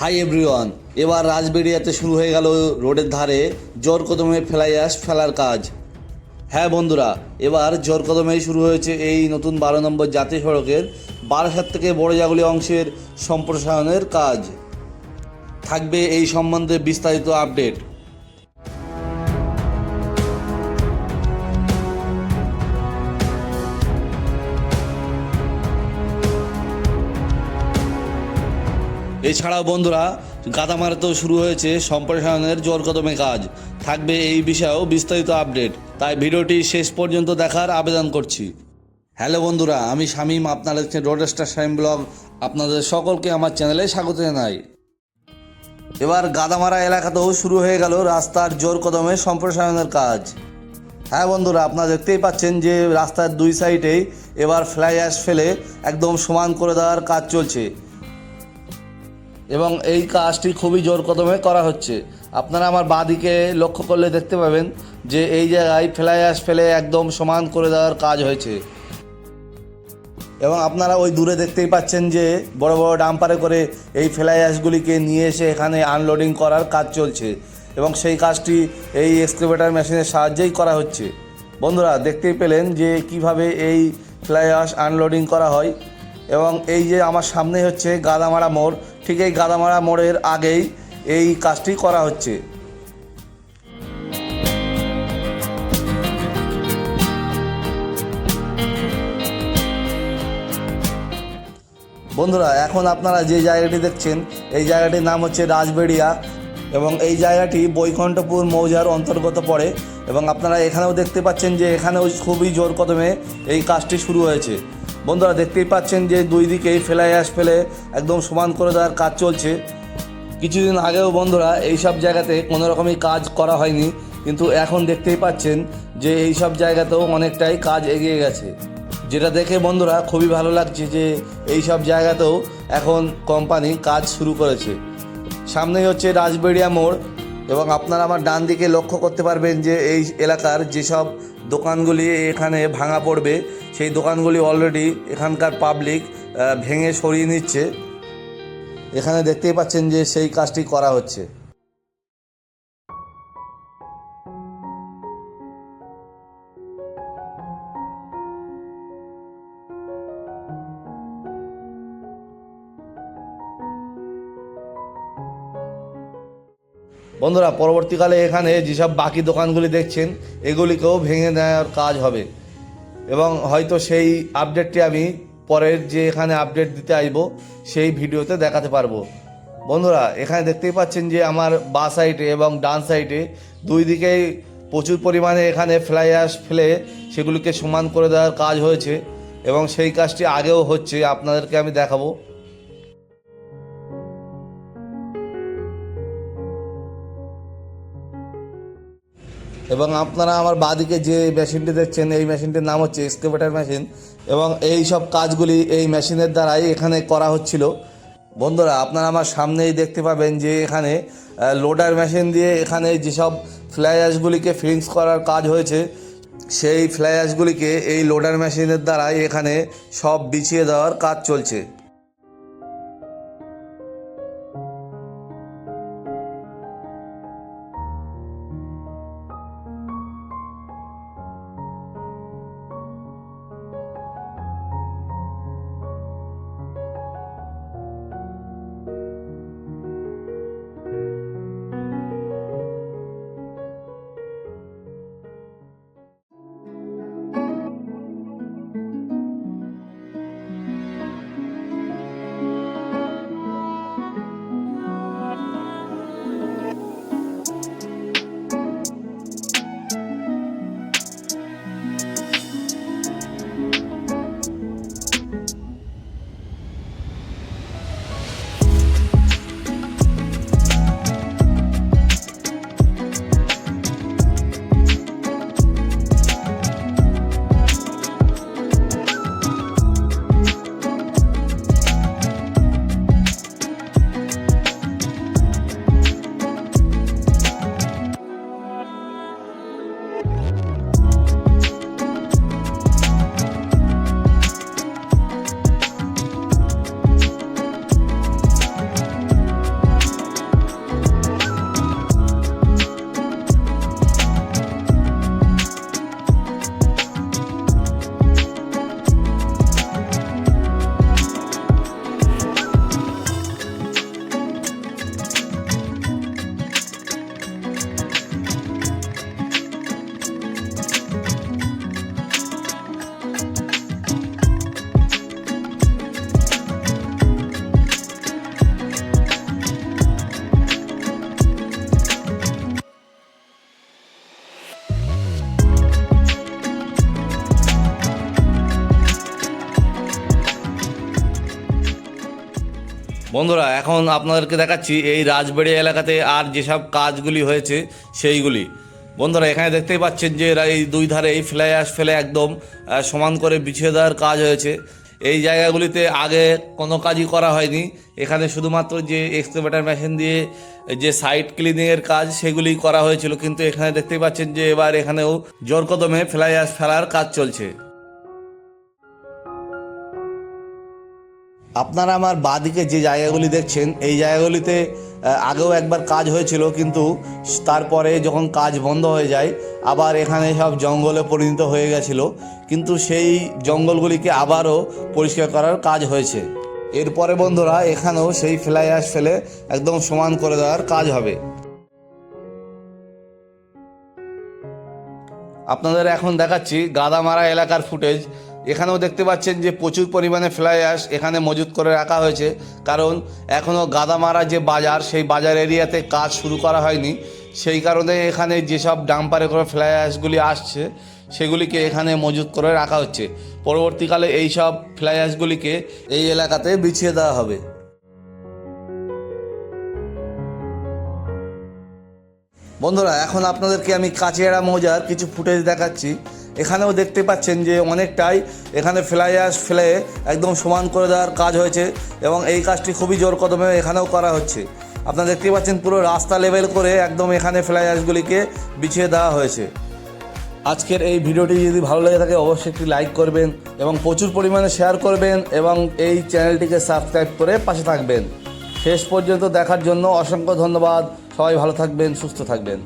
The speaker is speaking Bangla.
হাই এভরিওয়ান এবার রাজবেরিয়াতে শুরু হয়ে গেল রোডের ধারে জোর কদমে আস, ফেলার কাজ। হ্যাঁ বন্ধুরা, এবার জোর কদমেই শুরু হয়েছে এই নতুন বারো নম্বর জাতীয় সড়কের বারাসাত থেকে বড়জাগুলি অংশের সম্প্রসারণের কাজ। থাকবে এই সম্বন্ধে বিস্তারিত আপডেট। এছাড়াও বন্ধুরা গাদামারাতেও শুরু হয়েছে, সম্প্রসারণের জোর কদমে কাজ। থাকবে এই বিষয়েও বিস্তারিত আপডেট। তাই ভিডিওটি শেষ পর্যন্ত দেখার আবেদন করছি। হ্যালো বন্ধুরা, আমি শামীম, আপনারা দেখছেন রোড স্টার শাইম ব্লগ আপনাদের সকলকে আমার চ্যানেলে স্বাগত জানাই। এবার গাদামারা এলাকাতেও শুরু হয়ে গেল রাস্তার জোর কদমে সম্প্রসারণের কাজ। হ্যাঁ বন্ধুরা, আপনারা দেখতেই পাচ্ছেন যে রাস্তার দুই সাইডেই এবার ফ্লাই অ্যাশ ফেলে একদম সমান করে দেওয়ার কাজ চলছে। এবং এই কাজটি খুবই জোর কদমে করা হচ্ছে। আপনারা আমার বাঁদিকে লক্ষ্য করলে দেখতে পাবেন যে এই জায়গায় ফ্লাই অ্যাশ ফেলে একদম সমান করে দেওয়ার কাজ হয়েছে। এবং আপনারা ওই দূরে দেখতেই পাচ্ছেন যে বড় বড় ডাম্পারে করে এই ফ্লাই অ্যাশগুলিকে নিয়ে এসে এখানে আনলোডিং করার কাজ চলছে এবং সেই কাজটি এই এক্সকেভেটার মেশিনের সাহায্যেই করা হচ্ছে। বন্ধুরা, দেখতেই পেলেন যে কীভাবে এই ফ্লাইওয়াশ আনলোডিং করা হয়। এবং এই যে আমার সামনে হচ্ছে গাদামারা মোড়, ঠিক এই গাদামারা মোড়ের আগেই এই কাজটি করা হচ্ছে। বন্ধুরা, এখন আপনারা যে জায়গাটি দেখছেন, এই জায়গাটির নাম হচ্ছে রাজবেড়িয়া এবং এই জায়গাটি বৈকুণ্ঠপুর মৌজার অন্তর্গত পড়ে এবং আপনারা এখানেও দেখতে পাচ্ছেন যে এখানেও খুবই জোর কদমে এই কাজটি শুরু হয়েছে। বন্ধুরা দেখতেই পাচ্ছেন যে দুই দিকেই ফেলাই আস ফেলে একদম সমান করে দেওয়ার কাজ চলছে। কিছুদিন আগেও বন্ধুরা এই সব জায়গাতে কোনো রকমই কাজ করা হয়নি, কিন্তু এখন দেখতেই পাচ্ছেন যে এই সব জায়গাতেও অনেকটাই কাজ এগিয়ে গেছে। যেটা দেখে বন্ধুরা খুবই ভালো লাগছে যে এই সব জায়গাতেও এখন কোম্পানি কাজ শুরু করেছে। সামনেই হচ্ছে রাজবেড়িয়া মোড় এবং আপনারা আমার ডান দিকে লক্ষ্য করতে পারবেন যে এই এলাকার যেসব দোকানগুলি এখানে ভাঙা পড়বে, সেই দোকানগুলি অলরেডি এখানকার পাবলিক ভেঙে সরিয়ে নিচ্ছে। এখানে দেখতেই পাচ্ছেন যে সেই কাজটি করা হচ্ছে। বন্ধুরা, পরবর্তীকালে এখানে যেসব বাকি দোকানগুলি দেখছেন, এগুলিকেও ভেঙে নেওয়ার কাজ হবে। এবং হয়তো সেই আপডেটটি আমি পরের যে এখানে আপডেট দিতে আসব সেই ভিডিওতে দেখাতে পারব। বন্ধুরা, এখানে দেখতেই পাচ্ছেন যে আমার বা সাইডে এবং ডান সাইডে দুই দিকেই প্রচুর পরিমাণে এখানে ফ্লাই অ্যাশ ফেলে সেগুলিকে সমান করে দেওয়ার কাজ হয়েছে। এবং সেই কাজটি আগেও হচ্ছে, আপনাদেরকে আমি দেখাবো। এবং আপনারা আমার বাদিকে যে মেশিনটি দেখছেন, এই মেশিনটির নাম হচ্ছে এক্সকেভেটার মেশিন এবং এই সব কাজগুলি এই মেশিনের দ্বারাই এখানে করা হচ্ছিল। বন্ধুরা, আপনারা আমার সামনেই দেখতে পাবেন যে এখানে লোডার মেশিন দিয়ে এখানে যেসব ফ্লাই অ্যাশগুলিকে ফিক্স করার কাজ হয়েছে, সেই ফ্লাই অ্যাশগুলিকে এই লোডার মেশিনের দ্বারাই এখানে সব বিছিয়ে দেওয়ার কাজ চলছে। বন্ধুরা, এখন আপনাদেরকে দেখাচ্ছি এই রাজবাড়ি এলাকাতে আর যেসব কাজগুলি হয়েছে সেইগুলি। বন্ধুরা, এখানে দেখতেই পাচ্ছেন যে এই দুই ধারে এই ফ্লাই অ্যাশ ফেলে একদম সমান করে বিছিয়ে দেওয়ার কাজ হয়েছে। এই জায়গাগুলিতে আগে কোনো কাজই করা হয়নি। এখানে শুধুমাত্র যে এক্সকেভেটার মেশিন দিয়ে যে সাইট ক্লিনিংয়ের কাজ সেগুলি করা হয়েছিল, কিন্তু এখানে দেখতেই পাচ্ছেন যে এবার এখানেও জোর কদমে ফ্লাই অ্যাশ ফেলার কাজ চলছে। আপনারা আমার বাদিকে যে জায়গাগুলি দেখছেন, এই জায়গাগুলিতে আগেও একবার কাজ হয়েছিল, কিন্তু তারপরে যখন কাজ বন্ধ হয়ে যায়, আবার এখানে সব জঙ্গলে পরিণত হয়ে গেছিল, কিন্তু সেই জঙ্গলগুলিকে আবারও পরিষ্কার করার কাজ হয়েছে। এরপরে বন্ধুরা, এখানেও সেই ফ্লাই অ্যাশ ফেলে একদম সমান করে দেওয়ার কাজ হবে। আপনাদের এখন দেখাচ্ছি গাদামারা এলাকার ফুটেজ। এখানেও দেখতে পাচ্ছেন যে প্রচুর পরিমাণে ফ্লাই অ্যাশ এখানে মজুত করে রাখা হয়েছে। কারণ এখনও গাদামারা যে বাজার, সেই বাজার এরিয়াতে কাজ শুরু করা হয়নি। সেই কারণে এখানে যেসব ডাম্পারে করে ফ্লাই অ্যাশগুলি আসছে, সেগুলিকে এখানে মজুত করে রাখা হচ্ছে। পরবর্তীকালে এই সব ফ্লাই অ্যাশগুলিকে এই এলাকাতে বিছিয়ে দেওয়া হবে। বন্ধুরা, এখন আপনাদেরকে আমি কাচিয়াড়া মৌজার কিছু ফুটেজ দেখাচ্ছি। এখানেও দেখতে পাচ্ছেন যে অনেকটাই এখানে ফ্লাই অ্যাশ ফেলে একদম সমান করে দেওয়ার কাজ হয়েছে এবং এই কাজটি খুবই জোর কদমে এখানেও করা হচ্ছে। আপনারা দেখতে পাচ্ছেন পুরো রাস্তা লেভেল করে একদম এখানে ফ্লাই অ্যাশগুলিকে বিছিয়ে দেওয়া হয়েছে। আজকের এই ভিডিওটি যদি ভালো লেগে থাকে অবশ্যই একটি লাইক করবেন এবং প্রচুর পরিমাণে শেয়ার করবেন এবং এই চ্যানেলটিকে সাবস্ক্রাইব করে পাশে থাকবেন। শেষ পর্যন্ত দেখার জন্য অসংখ্য ধন্যবাদ। সবাই ভালো থাকবেন, সুস্থ থাকবেন।